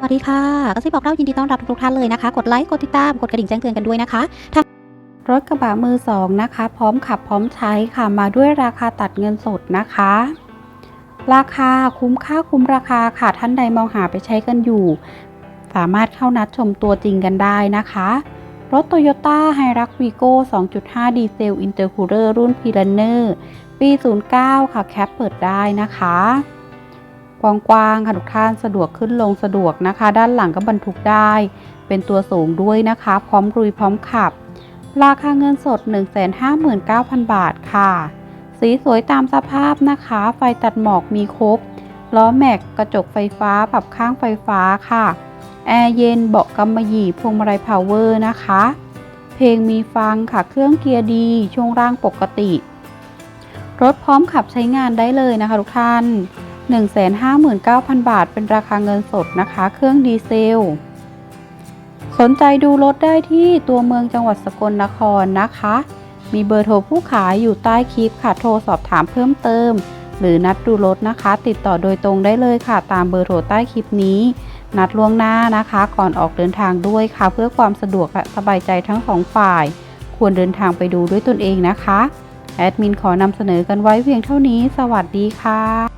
สวัสดีค่ะกระซิบอกเล่ายินดีต้อนรับทุกท่านเลยนะคะ กดไลค์กดติดตามกดกระดิ่งแจ้งเตือนกันด้วยนะคะรถกระบะมือสองนะคะ พร้อมขับพร้อมใช้ค่ะมาด้วยราคาตัดเงินสดนะคะ ราคาคุ้มค่าคุ้มราคาค่ะท่านใดมองหาไปใช้กันอยู่ สามารถเข้านัดชมตัวจริงกันได้นะคะ รถ Toyota h i r u x Vigo 2.5 ดีเซล Intercooler รุ่น p i r a n e r ปี 09 ค่ะแคปเปิดได้นะคะ กว้างๆค่ะทุกท่านสะดวกขึ้นลงสะดวกนะคะ ด้านหลังก็บรรทุกได้ เป็นตัวสูงด้วยนะคะ พร้อมรุยพร้อมขับ ราคาเงินสด 159,000 บาทค่ะ สีสวยตามสภาพนะคะ ไฟตัดหมอกมีครบล้อแม็กกระจกไฟฟ้าปรับข้างไฟฟ้าค่ะ แอร์เย็นเบาะกำมะหยี่พวงมาลัยพาวเวอร์นะคะ เพลงมีฟังค่ะเครื่องเกียร์ดี ช่วงร่างปกติ รถพร้อมขับใช้งานได้เลยนะคะทุกท่าน 159,000 บาท เป็นราคาเงินสดนะคะ เครื่องดีเซล สนใจดูรถได้ที่ตัวเมืองจังหวัดสกลนครนะคะ มีเบอร์โทรผู้ขายอยู่ใต้คลิปค่ะ โทรสอบถามเพิ่มเติม หรือนัดดูรถนะคะ ติดต่อโดยตรงได้เลยค่ะ ตามเบอร์โทรใต้คลิปนี้ นัดล่วงหน้านะคะ ก่อนออกเดินทางด้วยค่ะ เพื่อความสะดวกและสบายใจทั้งสองฝ่าย ควรเดินทางไปดูด้วยตนเองนะคะ แอดมินขอนำเสนอกันไว้เพียงเท่านี้ สวัสดีค่ะ